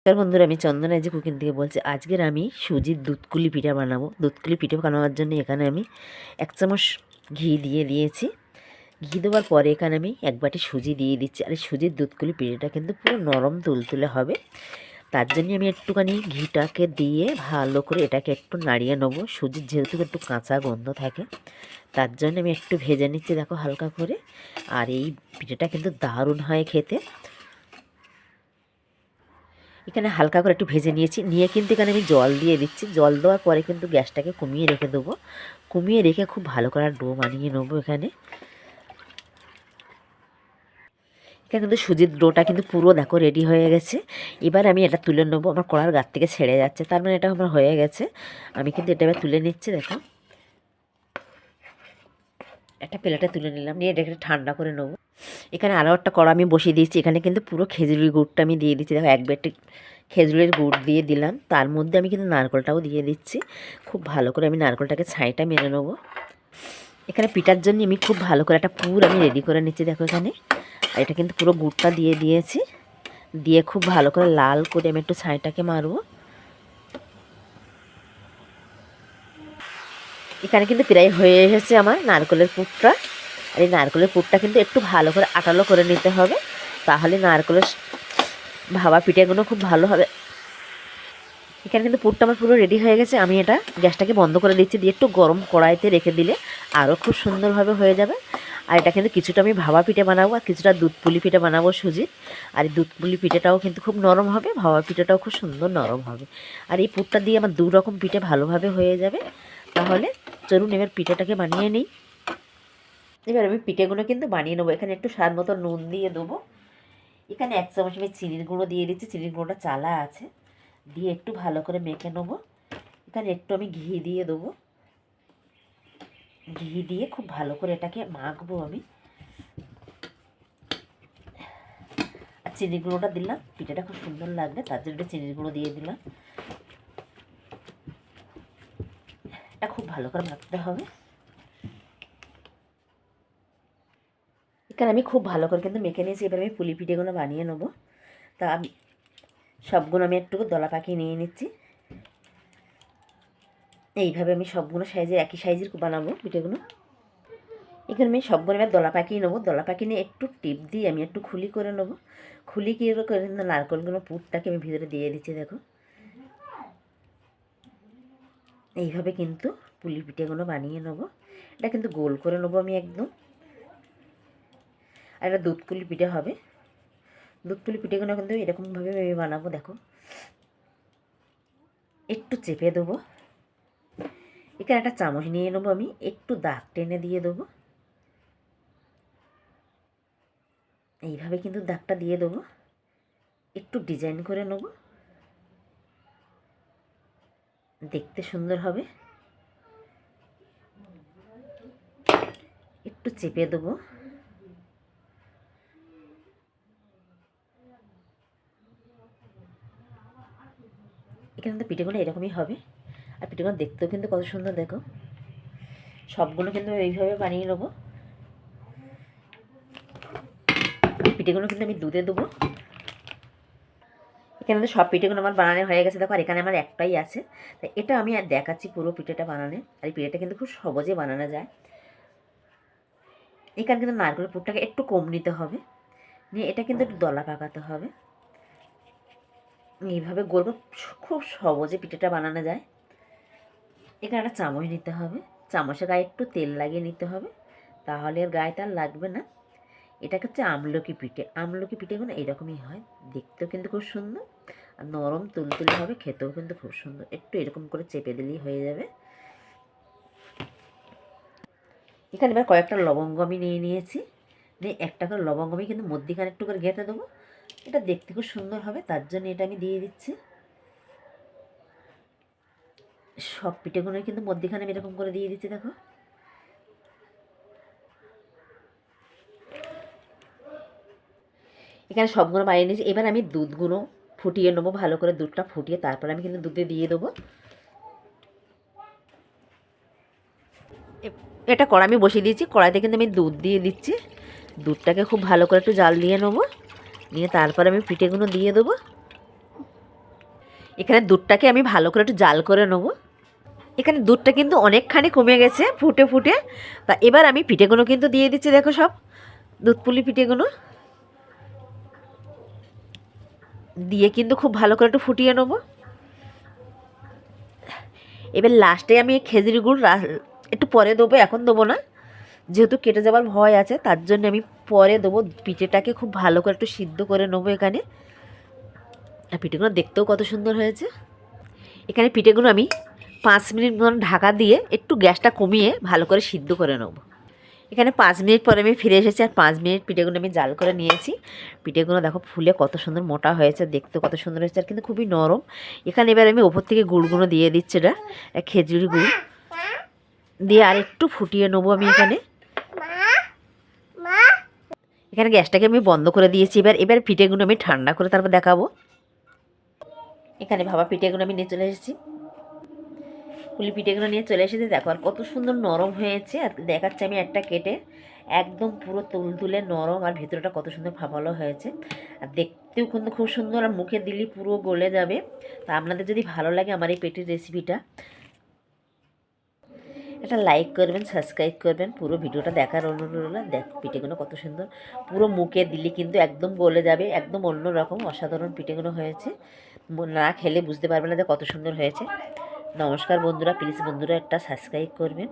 নমস্কার বন্ধুরা, আমি চন্দনা যে কুকিং থেকে বলছি, আজকের আমি সুজির দুধকুলি পিঠা বানাবো। দুধকুলি পিঠা বানানোর জন্য এখানে আমি এক চামচ ঘি দিয়ে দিয়েছি। ঘি দেওয়ার পরে এখানে আমি এক বাটি সুজি দিয়ে দিচ্ছি। আর এই সুজির দুধকুলি পিঠাটা কিন্তু পুরো নরম তুলতুলে হবে। তার জন্য আমি একটুখানি ঘিটাকে দিয়ে ভালো করে এটাকে একটু নাড়িয়ে নেব। সুজির যেহেতু একটু কাঁচা গন্ধ থাকে, তার জন্য আমি একটু ভেজে নিচ্ছি, দেখো হালকা করে। আর এই পিঠাটা কিন্তু দারুণ হয় খেতে। এখানে হালকা করে একটু ভেজে নিয়েছি। নিয়ে কিন্তু এখানে আমি জল দিয়ে দিচ্ছি। জল দেওয়ার পরে কিন্তু গ্যাসটাকে কমিয়ে রেখে দেবো। কমিয়ে রেখে খুব ভালো করে ডো বানিয়ে নেব এখানে। এখানে কিন্তু সুজির ডোটা কিন্তু পুরো দেখো রেডি হয়ে গেছে। এবার আমি এটা তুলে নেব। আমার কড়ার গাছ থেকে ছেড়ে যাচ্ছে। তার মানে এটা আমার হয়ে গেছে। আমি কিন্তু এটা এবার তুলে নিচ্ছি, দেখো। একটা প্লেটে তুলে নিলাম। নিয়ে এটাকে ঠান্ডা করে নেব। এখানে আরও একটা কড়া আমি বসিয়ে দিয়েছি। এখানে কিন্তু পুরো খেজুরির গুড়টা আমি দিয়ে দিচ্ছি। দেখো, এক বেটি খেজুরের গুড় দিয়ে দিলাম। তার মধ্যে আমি কিন্তু নারকলটাও দিয়ে দিচ্ছি। খুব ভালো করে আমি নারকলটাকে ছাইটা মেরে নেব। এখানে পিঠার জন্য আমি খুব ভালো করে একটা পুর আমি রেডি করে নিচ্ছি দেখো এখানে। আর এটা কিন্তু পুরো গুড়টা দিয়ে দিয়েছি। দিয়ে খুব ভালো করে লাল করে আমি একটু ছাইটাকে মারবো। এখানে কিন্তু প্রায় হয়ে এসেছে আমার নারকলের পুরটা। আর এই নারকলের পুরটা কিন্তু একটু ভালো করে আটালো করে নিতে হবে, তাহলে নারকলের ভাবা পিঠেগুলো খুব ভালো হবে। এখানে কিন্তু পুরটা আমার পুরো রেডি হয়ে গেছে, আমি এটা গ্যাসটাকে বন্ধ করে দিচ্ছি, দিয়ে একটু গরম কড়াইতে রেখে দিলে আরও খুব সুন্দরভাবে হয়ে যাবে। আর এটা কিন্তু কিছুটা আমি ভাবা পিঠে বানাবো আর কিছুটা দুধ পুলি পিঠে বানাবো সুজির আর এই দুধ পুলি পিঠেটাও কিন্তু খুব নরম হবে, ভাবা পিঠেটাও খুব সুন্দর নরম হবে। আর এই পুরটা দিয়ে আমার দু রকম পিঠে ভালোভাবে হয়ে যাবে, তাহলে চলুন এবার পিঠেটাকে বানিয়ে নিই। এবার আমি পিঠেগুলো কিন্তু বানিয়ে নেব। এখানে একটু স্বাদ মতো নুন দিয়ে দেবো। এখানে এক চামচ আমি চিনির গুঁড়ো দিয়ে দিচ্ছি। চিনির গুঁড়োটা চালা আছে। দিয়ে একটু ভালো করে মেখে নেব। এখানে একটু আমি ঘি দিয়ে দেবো। ঘি দিয়ে খুব ভালো করে এটাকে মাখবো আমি। আর চিনির গুঁড়োটা দিলাম। পিঠাটা খুব সুন্দর লাগবে, তার জন্য চিনির গুঁড়ো দিয়ে দিলাম। এটা খুব ভালো করে মাখতে হবে। এখানে আমি খুব ভালো করে, কিন্তু মেখে নিয়েছি, এবার আমি পুলি পিঠেগুলো বানিয়ে নেব। তা আমি সবগুলো আমি একটু দলা পাকিয়ে নিয়ে নিচ্ছি। এইভাবে আমি সবগুলো সাইজের, একই সাইজের বানাবো পিঠেগুলো। এখানে আমি সবগুলো এবার দলা পাকিয়ে নেব। দলা পাকিয়ে নিয়ে একটু টিপ দিয়ে আমি একটু খুলি করে নেব। খুলি কি করে নারকলগুলো পুরটাকে আমি ভিতরে দিয়ে দিচ্ছি, দেখো। এইভাবে কিন্তু পুলি পিঠেগুলো বানিয়ে নেব। এটা কিন্তু গোল করে নেব আমি একদম। এটা দুধকুলি পিঠে হবে। দুধকুলি পিঠেগুলো কিন্তু এরকমভাবে আমি বানাবো, দেখো। একটু চেপে দেবো। এখানে একটা চামচ নিয়ে নেব আমি, একটু দাগ টেনে দিয়ে দেবো। এইভাবে কিন্তু দাগটা দিয়ে দেবো। একটু ডিজাইন করে নেব। দেখতে সুন্দর হবে। একটু চেপে দেবো। এখানে তো পিঠেগুলো এরকমই হবে। আর পিঠেগুলো দেখতেও কিন্তু কত সুন্দর, দেখো। সবগুলো কিন্তু এইভাবে বানিয়ে নেব। পিঠেগুলো কিন্তু আমি দুধে দেবো। এখানে তো সব পিঠেগুলো আমার বানানো হয়ে গেছে। দেখো, আর এখানে আমার একটাই আছে। তাই এটা আমি আর দেখাচ্ছি পুরো পিঠেটা বানানে। আর এই পিঠেটা কিন্তু খুব সহজে বানানো যায়। এখানে কিন্তু নারকেলের পুরটাকে একটু কম নিতে হবে। নিয়ে এটা কিন্তু একটু দলা পাকাতে হবে। এইভাবে গোল খুব সহজে পিঠেটা বানানো যায়। এখানে একটা চামচ নিতে হবে। চামচের গায়ে একটু তেল লাগিয়ে নিতে হবে। তাহলে এর গায়ে তার লাগবে না। এটা হচ্ছে আমলকি পিঠে। আমলকি পিঠেগুলো এইরকমই হয়। দেখতেও কিন্তু খুব সুন্দর। আর নরম তুলতুলে হবে, খেতেও কিন্তু খুব সুন্দর। একটু এরকম করে চেপে দিলেই হয়ে যাবে। এখানে এবার কয়েকটা লবঙ্গ আমি নিয়ে নিয়েছি। নিয়ে একটা করে লবঙ্গ আমি কিন্তু মধ্যিখানে একটু করে গেঁথে দেবো। এটা দেখতে খুব সুন্দর হবে, তার জন্য এটা আমি দিয়ে দিচ্ছি। সব পিঠেগুলো কিন্তু মধ্যিখানে আমি এরকম করে দিয়ে দিচ্ছি, দেখো। এখানে সবগুলো বানিয়ে নিয়েছি। এবার আমি দুধগুলো ফুটিয়ে নেব, ভালো করে দুধটা ফুটিয়ে তারপর আমি কিন্তু দুধে দিয়ে দেবো। এটা কড়া আমি বসিয়ে দিয়েছি, কড়াইতে কিন্তু আমি দুধ দিয়ে দিচ্ছি। দুধটাকে খুব ভালো করে একটু জাল দিয়ে নেব। নিয়ে তারপর আমি পিঠেগুলো দিয়ে দেবো। এখানে দুধটাকে আমি ভালো করে একটু জাল করে নেব। এখানে দুধটা কিন্তু অনেকখানি কমে গেছে, ফুটে ফুটে। তা এবার আমি পিঠেগুলো কিন্তু দিয়ে দিচ্ছি, দেখো সব। দুধ পুলি পিঠেগুলো। দিয়ে কিন্তু খুব ভালো করে একটু ফুটিয়ে নেব। এবার লাস্টে আমি খেজুরি গুড় একটু পরে দেবো, এখন দেবো না। যেহেতু কেটে যাওয়ার ভয় আছে, তার জন্য আমি পরে দেবো পিঠেটাকে খুব ভালো করে একটু সিদ্ধ করে নেব এখানে। আর পিঠেগুলো দেখতেও কত সুন্দর হয়েছে। এখানে পিঠেগুলো আমি পাঁচ মিনিট মতন ঢাকা দিয়ে একটু গ্যাসটা কমিয়ে ভালো করে সিদ্ধ করে নেব। এখানে পাঁচ মিনিট পরে আমি ফিরে এসেছি আর পাঁচ মিনিট পিঠেগুলো আমি জাল করে নিয়েছি। পিঠেগুলো দেখো ফুলে কত সুন্দর মোটা হয়েছে, দেখতে কত সুন্দর হয়েছে আর কিন্তু খুবই নরম। এখানে এবার আমি ওপর থেকে গুড়গুলো দিয়ে দিচ্ছি এটা খেজুরি গুড়। দিয়ে আর একটু ফুটিয়ে নেব আমি এখানে। এখানে গ্যাসটাকে আমি বন্ধ করে দিয়েছি। এবার এবার পিঠেগুলো আমি ঠান্ডা করে তারপর দেখাবো। এখানে ভাবা পিঠেগুলো আমি নিয়ে চলে এসেছি। পুলি পিঠেগুলো নিয়ে চলে এসেছি। দেখো আর কত সুন্দর নরম হয়েছে। আর দেখাচ্ছি আমি একটা কেটে। একদম পুরো তুলতুলে নরম আর ভেতরটা কত সুন্দর ভালো হয়েছে। আর দেখতেও কিন্তু খুব সুন্দর। আর মুখে দিলে পুরো গলে যাবে। তা আপনাদের যদি ভালো লাগে আমার এই পেটির রেসিপিটা একটা লাইক করবেন সাবস্ক্রাইব করবেন। পুরো ভিডিওটা দেখার অনুরোধ রোলা দেখ, পিঠেগুলো কত সুন্দর। পুরো মুখে দিলে কিন্তু একদম গলে যাবে, একদম অন্য রকম অসাধারণ পিঠেগুলো হয়েছে। না খেলে বুঝতে পারবে না যে কত সুন্দর হয়েছে। নমস্কার বন্ধুরা প্লিজ বন্ধুরা একটা সাবস্ক্রাইব করবেন।